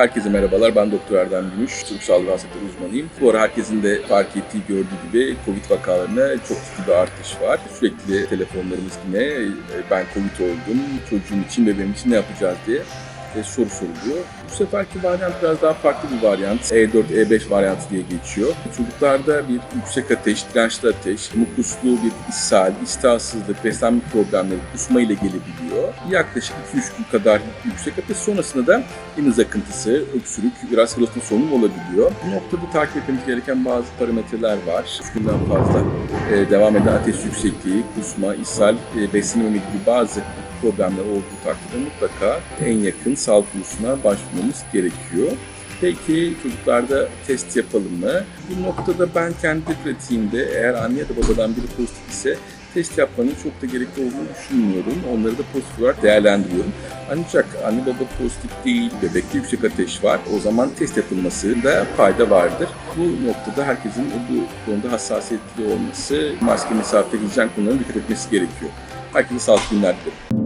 Herkese merhabalar. Ben Doktor Erdem Gümüş. Türk Sağlığı Hastalıkları uzmanıyım. Bu ara herkesin de fark ettiği, gördüğü gibi Covid vakalarına çok ciddi bir artış var. Sürekli telefonlarımız yine ben Covid oldum, çocuğum için, bebeğim için ne yapacağız diye e, soru soruluyor. Bu seferki varyant biraz daha farklı bir varyant. E E4, E5 varyantı diye geçiyor. Çocuklarda bir yüksek ateş, dirençli ateş, mukuslu bir ishal, iştahsızlık, beslenme problemleri, kusma ile gelebiliyor. Yaklaşık 2-3 gün kadar yüksek ateş sonrasında da deniz akıntısı, öksürük, biraz hırıltı sorunu olabiliyor. Bu noktada takip etmemiz gereken bazı parametreler var. 3 günden fazla e, devam eden ateş yüksekliği, kusma, ishal, e, beslenme gibi bazı problemler olduğu takdirde mutlaka en yakın sağlık kuruluşuna başvurmamız gerekiyor. Peki çocuklarda test yapalım mı? Bu noktada ben kendi pratiğimde eğer anne ya da babadan biri pozitif ise test yapmanın çok da gerekli olduğunu düşünmüyorum. Onları da pozitif olarak değerlendiriyorum. Ancak anne baba pozitif değil, bebekte yüksek ateş var. O zaman test yapılmasında fayda vardır. Bu noktada herkesin bu konuda hassasiyetli olması, maske, mesafe, hijyen konularına dikkat etmesi gerekiyor. Herkese sağlıklı günler dilerim.